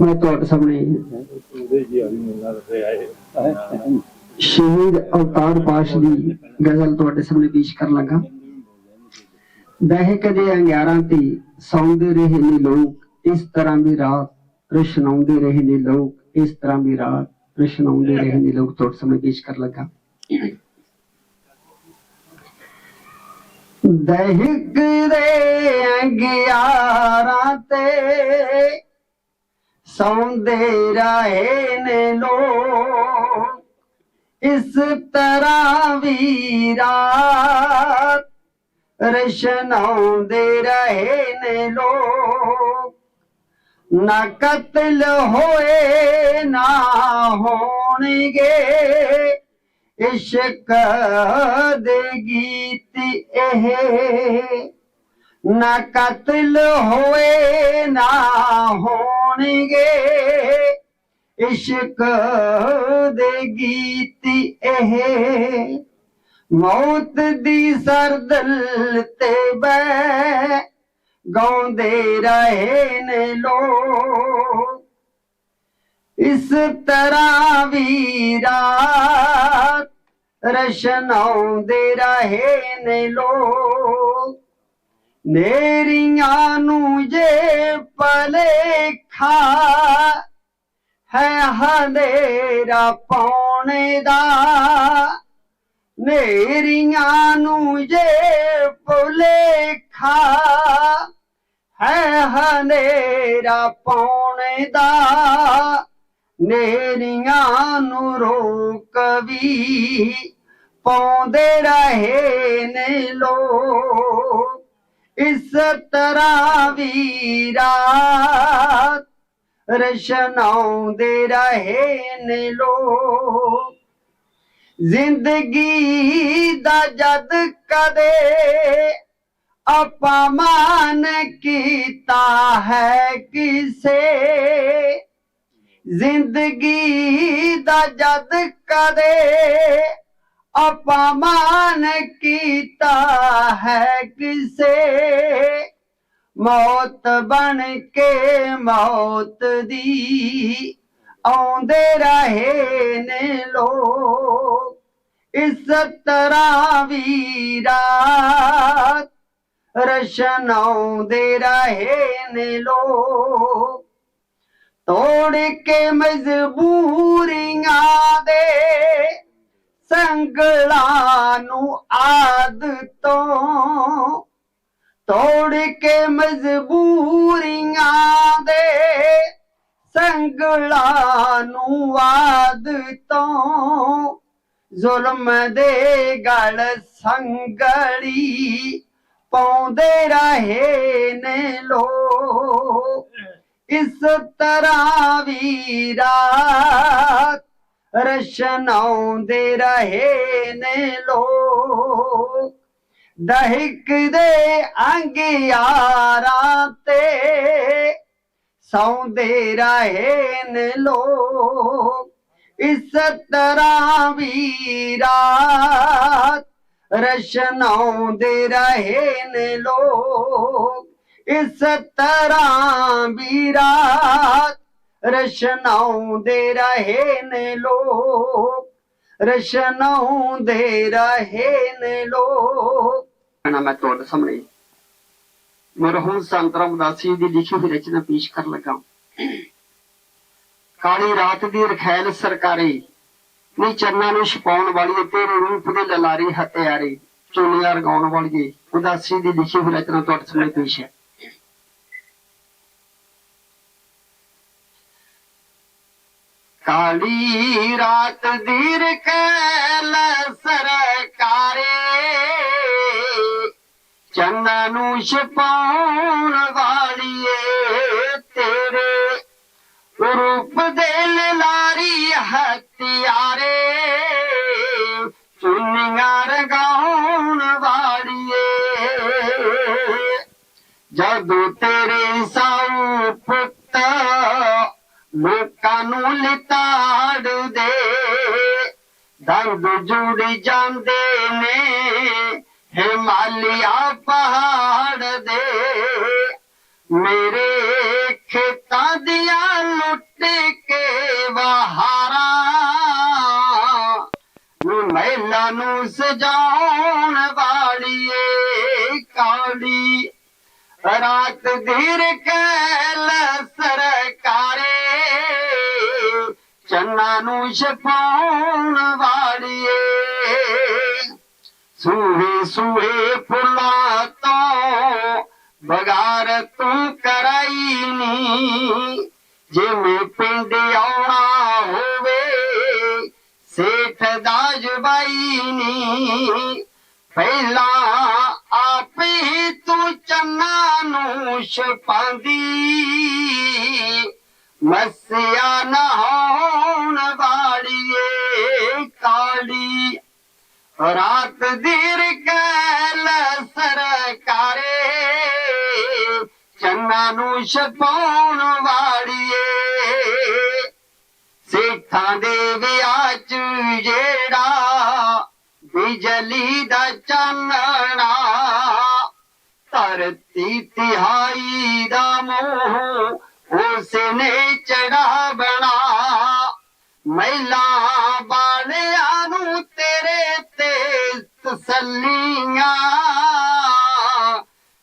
ਮੈਂ ਤੁਹਾਡੇ ਸਾਹਮਣੇ ਸ਼ਹੀਦ ਅਵਤਾਰ ਪਾਸ਼ ਦੀ ਗਜ਼ਲ ਤੁਹਾਡੇ ਸਾਹਮਣੇ ਪੇਸ਼ ਕਰਨ ਲੱਗਾ। ਦਹਿਕ ਦੇ ਅੰਗਿਆਰਾਂ ਤੇ ਸੌਂਦੇ ਰਹੇ ਨੇ ਲੋਕ, ਇਸ ਤਰ੍ਹਾਂ ਦੀ ਰਾਤ ਰਸ਼ਨਾਉਂਦੇ ਰਹੇ ਨੇ ਲੋਕ, ਇਸ ਤਰ੍ਹਾਂ ਦੀ ਰਾਤ ਰਸ਼ਨਾਉਂਦੇ ਰਹੇ ਨੇ ਲੋਕ ਤੁਹਾਡੇ ਸਾਹਮਣੇ ਪੇਸ਼ ਕਰਨ ਲੱਗਾ। ਦਹਿਕ ਦੇ ਅੰਗਿਆਰਾਂ ਤੇ ਸੌਂਦੇ ਰਹੇ ਨੇ ਲੋਕ, ਇਸ ਤਰ੍ਹਾਂ ਵੀ ਰਾਤ ਰਸ਼ਨਾਉਂਦੇ ਰਹੇ ਨੇ ਲੋਕ। ਨਾ ਕਤਲ ਹੋਏ, ਨਾ ਹੋਣਗੇ, ਇਸ਼ਕ ਦੇ ਗੀਤ ਇਹ। ਨਾ ਕਤਲ ਹੋਏ, ਨਾ ਹੋ ਹੋਣਗੇ ਇਸ਼ਕ ਦੇ ਗੀਤ ਇਹ ਮੌਤ ਦੀ ਸਰਦਲ ਤੇ ਬੈ ਗਾਉਂਦੇ ਰਹੇ ਨੇ ਲੋਕ। ਇਸ ਤਰ੍ਹਾਂ ਵੀਰਾ ਰਸ਼ਨਾਉਂਦੇ ਰਹੇ ਨੇ ਲੋਕ। ਨੇਰੀਆਂ ਨੂੰ ਜੇ ਪਲੇ ਪਲੇਖਾ ਹੈ ਹਨੇਰਾ ਪਾਉਣੇ ਦਾ। ਨੇਰੀਆਂ ਨੂੰ ਜੇ ਭੁਲੇਖਾ ਹੈ ਹਨੇਰਾ ਪਾਉਣੇ ਦਾ। ਨੇਰੀਆਂ ਨੂੰ ਰੋਕ ਵੀ ਪਾਉਂਦੇ ਰਹੇ ਨੇ ਲੋਕ। ਇਸ ਤਰ੍ਹਾਂ ਵੀ ਰਾਤ ਰਸ਼ਨਾਉਂਦੇ ਰਹੇ ਨੇ ਲੋਕ। ਜ਼ਿੰਦਗੀ ਦਾ ਜਦ ਕਦੇ ਅਪਮਾਨ ਕੀਤਾ ਹੈ ਕਿਸੇ। ਜ਼ਿੰਦਗੀ ਦਾ ਜਦ ਕਦੇ ਆਪਾਂ ਮਾਨ ਕੀਤਾ ਹੈ ਕਿਸੇ। ਮੌਤ ਬਣ ਕੇ ਮੌਤ ਦੀ ਆਉਂਦੇ ਰਹੇ ਨੇ ਲੋਕ। ਇਸ ਤਰ੍ਹਾਂ ਵੀ ਰਾਤ ਰਸ਼ਨਾਉਂਦੇ ਰਹੇ ਨੇ ਲੋਕ। ਤੋੜ ਕੇ ਮਜਬੂਰੀਆਂ ਦੇ ਸੰਗਲਾਂ ਨੂੰ ਆਦਤੋਂ ਤੋੜ ਕੇ ਮਜਬੂਰੀਆਂ ਦੇ ਸੰਗਲਾ ਨੂੰ ਵਾਦ ਤੋਂ ਜ਼ੁਲਮ ਦੇ ਗਲ ਸੰਗਲੀ ਪਾਉਂਦੇ ਰਹੇ ਨੇ ਲੋਕ। ਇਸ ਤਰ੍ਹਾਂ ਵੀ ਰਾਤ ਰਸ਼ਨਾਉਂਦੇ ਰਹੇ ਨੇ ਲੋਕ। ਦਹਿਕ ਦੇ ਅੰਗਿਆਰਾਂ ਤੇ ਸੌਂਦੇ ਰਹੇ ਨੇ ਲੋਕ। ਇਸ ਤਰ੍ਹਾਂ ਵੀ ਰਾਤ ਰਸ਼ਨਾਉਂਦੇ ਰਹੇ ਲੋਕ। ਇਸ ਤਰ੍ਹਾਂ ਵੀ ਰਾਤ ਰਸ਼ਨਾਉਂਦੇ ਰਹੇ ਨੇ ਲੋਕ। ਰਸ਼ਨਾਉਂਦੇ ਰਹੇ ਲੋਕ। ਨਾ ਮੈਂ ਤੁਹਾਡੇ ਸਾਹਮਣੇ। ਮਰਹੂਮ ਸੰਤ ਰਾਮਦਾਸੀ ਦੀ ਲਿਖੀ ਹੋਈ ਰਚਨਾ ਪੇਸ਼ ਕਰਨ ਲੱਗਾ ਕਾਲੀ ਰਾਤ ਦੀ ਰਖੈਲ ਸਰਕਾਰੇ, ਨੀ ਚੰਨਾਂ ਨੂੰ ਛਪਾਉਣ ਵਾਲੀ ਤੇਰੇ ਰੂਪ ਦੇ ਲਲਾਰੇ ਹਤਿਆਰੇ ਚੋਲੀਆਂ ਰਗਾਉਣ ਵਾਲੀ ਉਦਾਸੀ ਦੀ ਲਿਖੀ ਹੋਈ ਰਚਨਾ ਤੁਹਾਡੇ ਸਾਹਮਣੇ ਪੇਸ਼ ਹੈ। ਕਾਲੀ ਰਾਤ ਦੀ ਰਖੈਲ ਚੰਨਾਂ ਨੂੰ ਛਪਾਉਣ ਵਾਲੀਏ ਤੇਰੇ। ਰੂਪ ਦੇ ਲਾਰੀ ਹਥਿਆਰੇ, ਚੁੰਨੀਆਂ ਰਗਾਉਣ ਵਾਲੀਏ। ਜਦੋਂ ਤੇਰੇ ਸਾਉ ਪੁੱਤ ਲੋਕਾਂ ਨੂੰ ਲਿਤਾੜ ਦੇ ਦਰਦ ਜੁੜ ਜਾਂਦੇ ਨੇ। ਹਿਮਾਲਿਆ ਪਹਾੜ ਦੇ ਮੇਰੇ ਖੇਤਾਂ ਦੀਆਂ ਲੁੱਟ ਕੇ ਵਹਾਰਾਂ ਨੂੰ ਮਹਿਲਾ ਨੂੰ ਸਜਾਉਣ ਵਾਲੀਏ ਕਾਲੀ ਰਾਤ ਧੀਰ ਕੈਲ ਸਰਕਾਰੇ ਚੰਨਾ ਨੂੰ ਛਪਾਉਣ ਵਾਲੀਏ सुहे सुहे फुला तो बगार तू कराईनी। जे में पिंड आना होवे सेठ दाज बाईनी। पहला आप ही तू चन्ना नूश पांदी। मस्या न हो नवा ਰਾਤ ਦੀਰ ਕੈਲ ਸਰਕਾਰੇ, ਚੰਨਾ ਨੂੰ ਛਪਾਉਣ ਵਾਲੀਏ। ਸਿੱਖਾਂ ਦੇ ਵਿਆਹ ਚ ਜਿਹੜਾ ਬਿਜਲੀ ਦਾ ਚਾਨਣਾ, ਧਰਤੀ ਤਿਹਾਈ ਦਾ ਮੋਹ ਉਸਨੇ ਚੜਾ ਬਣਾ। ਮਹਿਲਾ ਤੇ ਤਸੱਲੀਆਂ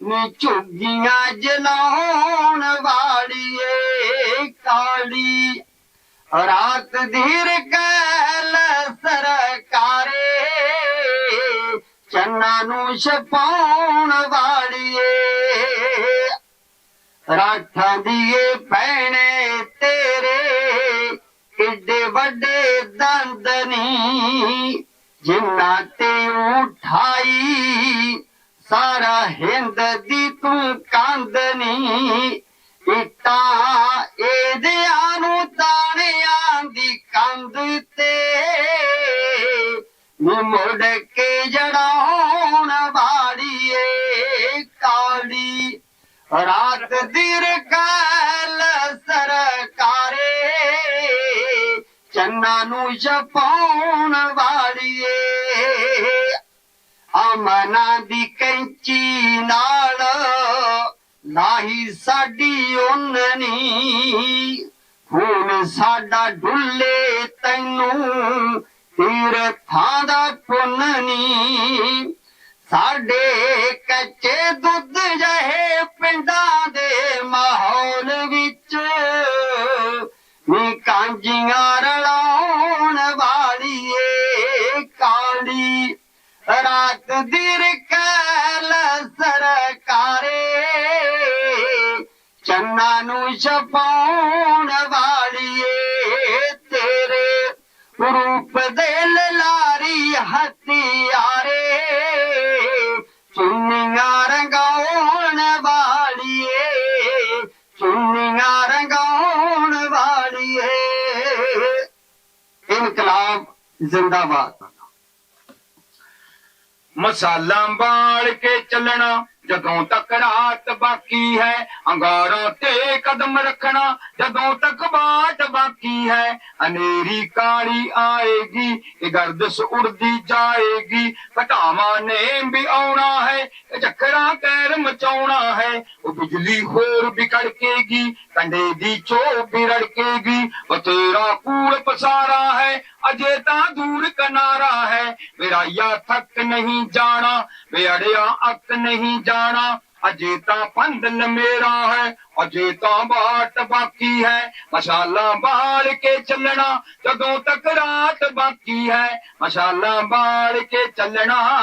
ਨੀ ਝੁੱਗੀਆਂ ਜਲਾਉਣ ਵਾਲੀਏ ਕਾਲੀ। ਰਾਤ ਧੀਰ ਕੈਲ ਸਰਕਾਰੇ, ਚੰਨਾ ਨੂੰ ਛਪਾਉਣ ਵਾਲੀਏ ਰਾਠਾਂ ਦੀਏ ਭੈਣੇ ਤੇਰੇ, ਕਿੱਡੇ ਵੱਡੇ ਦੰਦ ਨੀ, ਜਿੰਨਾ ਉਠਾਈ। ਸਾਰਾ ਹਿੰਦ ਦੀ ਤੂੰ ਕੰਦ ਨੀ ਇੱਟਾਂ ਇਹਦਿਆਂ ਨੂੰ ਦਾਣਿਆਂ ਦੀ ਕੰਧ ਤੇ ਮੁੜ ਕੇ ਜੜਾਉਣ ਵਾਲੀਏ ਕਾਲੀ। ਰਾਤ ਦਿਰ ਕਾਲ ਸਰਕਾਰੇ ਚੰਨਾ ਨੂੰ ਛਪਾਉਣ ਵਾਲੀਏ ਅਮਨਾ ਦੀ ਕੈਂਚੀ ਨਾਲ ਲਾਹੀ ਸਾਡੀ ਉਨਨੀ ਹੁਣ ਸਾਡਾ ਢੁੱਲੇ ਤੈਨੂੰ ਤੀਰ ਥਾਂ ਦਾ ਪੁੰਨਨੀ ਸਾਡੇ ਕੱਚੇ ਦੁੱਧ ਜਹੇ ਪਿੰਡਾਂ ਇਨਕਲਾਬ ਜ਼ਿੰਦਾਬਾਦ ਮਸਾਲਾ ਬਾਲ ਕੇ ਚੱਲਣਾ ਜਦੋਂ ਤੱਕ ਰਾਤ ਬਾਕੀ ਹੈ ਅੰਗਾਰਾਂ ਤੇ ਕਦਮ ਰੱਖਣਾ ਜਦੋਂ ਤੱਕ ਬਾਟ ਬਾਕੀ ਹੈ ਅਨੇਰੀ ਕਾਲੀ ਆਏਗੀ ਇਹ ਗਰਦਸ ਉੜਦੀ ਜਾਏਗੀ ਘਟਾਵਾਂ ਨੇ ਵੀ ਆਉਣਾ ਹੈ ਇਹ ਚੱਕਰਾਂ ਕਹਿਰ ਮਚਾਉਣਾ ਹੈ ਉਹ ਬਿਜਲੀ ਹੋਰ ਵੀ ਕੜਕੇਗੀ ਕੰਡੇ ਦੀ ਚੋ ਵੀ ਰੜਕੇਗੀ ਉਹ ਤੇਰਾ ਕੂੜ ਪਸਾਰਾ ਹੈ ਅਜੇ ਤਾਂ ਦੂਰ ਕਿਨਾਰਾ ਹੈ। ਵਿਰਾਇਆ ਥੱਕ ਨਹੀਂ ਜਾਣਾ ਵਿਅੜਿਆ ਅੱਕ ਨਹੀਂ ਜਾਣਾ। ਅਜੇ ਤਾਂ ਪੰਦਨ ਮੇਰਾ ਹੈ, ਅਜੇ ਤਾਂ ਬਾਟ ਬਾਕੀ ਹੈ। ਮਸ਼ਾਲਾ ਬਾਲ ਕੇ ਚੱਲਣਾ, ਜਦੋਂ ਤੱਕ ਰਾਤ ਬਾਕੀ ਹੈ। ਮਸ਼ਾਲਾ ਬਾਲ ਕੇ ਚੱਲਣਾ।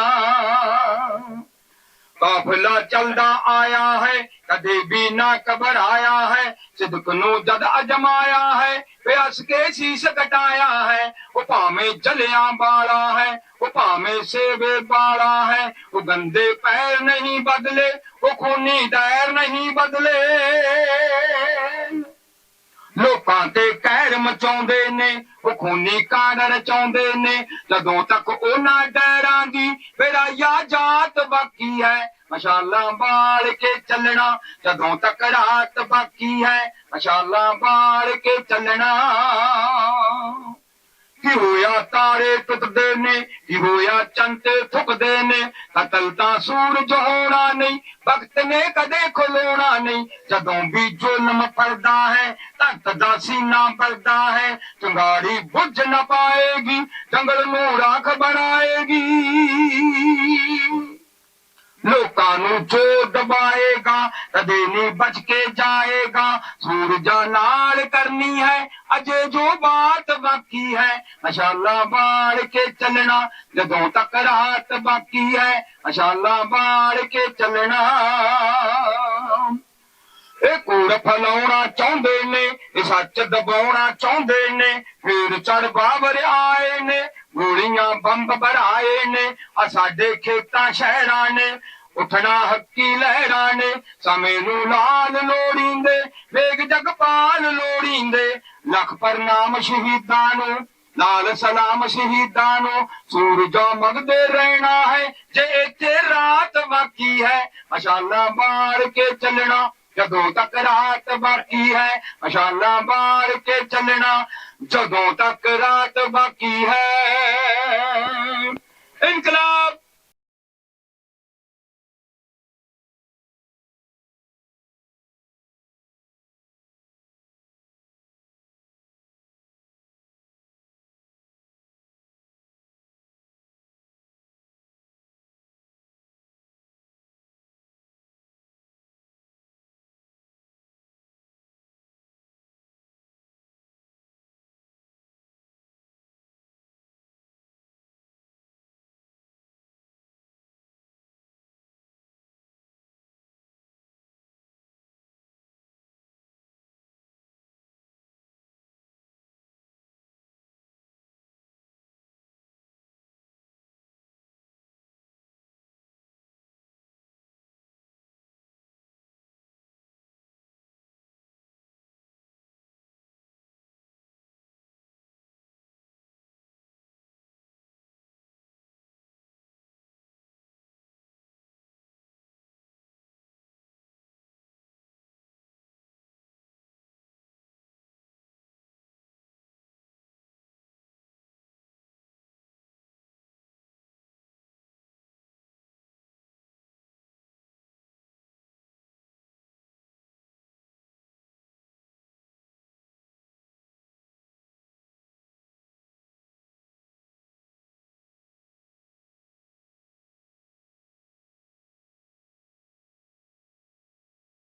ਕਾਫਲਾ ਚੱਲਦਾ ਆਇਆ ਹੈ, ਕਦੇ ਵੀ ਨਾ ਘਬਰਾਇਆ ਹੈ, ਸਿਦਕ ਨੂੰ ਜਦ ਅਜਮਾਇਆ ਹੈ ਪਿਆਸ ਕੇ ਸੀਸ ਕਟਾਇਆ ਹੈ, ਉਹ ਭਾਵੇਂ ਜਲਿਆਂ ਵਾਲਾ ਹੈ, ਉਹ ਭਾਵੇਂ ਸੇਵੇ ਵਾਲਾ ਹੈ, ਉਹ ਗੰਦੇ ਪੈਰ ਨਹੀਂ ਬਦਲੇ, ਉਹ ਖੂਨੀ ਦੈਰ ਨਹੀਂ ਬਦਲੇ। ਲੋਕਾਂ ਤੇ ਕਹਿਰ ਮਚਾਉਂਦੇ ਨੇ, ਉਹ ਖੂਨੀ ਕਾਂਡ ਰਚਾਉਂਦੇ ਨੇ। ਜਦੋਂ ਤੱਕ ਉਹਨਾਂ ਡੈਰਾਂ ਦੀ ਵਿਰਾਇਆ ਜਾਤ ਬਾਕੀ ਹੈ, ਮਸ਼ਾਲਾ ਬਾਲ ਕੇ ਚੱਲਣਾ, ਜਦੋਂ ਤੱਕ ਰਾਤ ਬਾਕੀ ਹੈ, ਮਸ਼ਾਲਾ ਬਾਲ ਕੇ ਚੱਲਣਾ। ਕੀ ਹੋਇਆ ਤਾਰੇ ਟੁੱਟਦੇ ਨੇ? ਕੀ ਹੋਇਆ ਚੰਤੇ ਥੁੱਕਦੇ ਨੇ? ਕਤਲ ਤਾਂ ਸੂਰਜ ਹੋਣਾ ਨਹੀਂ, ਵਕਤ ਨੇ ਕਦੇ ਖਲੋਣਾ ਨਹੀਂ। ਜਦੋਂ ਵੀ ਜ਼ੁਲਮ ਪਰਦਾ ਹੈ, ਧਰਤ ਦਾ ਸੀਨਾ ਪਰਦਾ ਹੈ, ਚੰਗਾੜੀ ਬੁੱਝ ਨਾ ਪਾਏਗੀ, ਜੰਗਲ ਨੂੰ ਰਾਖ ਬਣਾਏਗੀ। ਲੋਕਾਂ ਨੂੰ ਜੋ ਦਬਾਏਗਾ, ਕਦੇ ਨਹੀਂ ਬਚ ਕੇ ਜਾਏਗਾ। ਸੂਰਜਾਂ ਨਾਲ ਕਰਨੀ ਹੈ, ਅਜੇ ਜੋ ਬਾਤ ਬਾਕੀ ਹੈ। ਮਸ਼ਾਲਾ ਬਾਲ ਕੇ ਚੱਲਣਾ, ਜਦੋਂ ਤੱਕ ਰਾਤ ਬਾਕੀ ਹੈ ਮਸ਼ਾਲਾ ਬਾਲ ਕੇ ਚੱਲਣਾ। ਇਹ ਕੂੜ ਫਲਾਉਣਾ ਚਾਹੁੰਦੇ ਨੇ, ਇਹ ਸੱਚ ਦਬਾਉਣਾ ਚਾਹੁੰਦੇ ਨੇ। ਫੇਰ ਚੜ ਬਾਬਰ ਆਏ ਨੇ, ਗੋਲੀਆਂ ਬੰਬ ਭਰਾਏ ਨੇ ਆ ਸਾਡੇ ਖੇਤਾਂ ਸ਼ਹਿਰਾਂ ਨੇ। ਉਠਣਾ ਹੱਕੀ ਲਹਿਰਾਂ ਨੇ, ਸਮੇਂ ਨੂੰ ਲਾਲ ਲੋੜੀਂਦੇ, ਵੇਗ ਜਗਪਾਲ ਲੋੜੀਂਦੇ। ਲੱਖ ਪ੍ਰਣਾਮ ਸ਼ਹੀਦਾਂ ਨੂੰ, ਲਾਲ ਸਲਾਮ ਸ਼ਹੀਦਾਂ ਨੂੰ, ਸੂਰਜਾਂ ਮਗਦੇ ਰਹਿਣਾ ਹੈ, ਜੇ ਇੱਥੇ ਰਾਤ ਬਾਕੀ ਹੈ, ਮਸ਼ਾਲਾ ਬਾਲ ਕੇ ਚੱਲਣਾ, ਜਦੋਂ ਤੱਕ ਰਾਤ ਬਾਕੀ ਹੈ, ਮਸ਼ਾਲਾ ਬਾਲ ਕੇ ਚੱਲਣਾ, ਜਦੋਂ ਤੱਕ ਰਾਤ ਬਾਕੀ ਹੈ।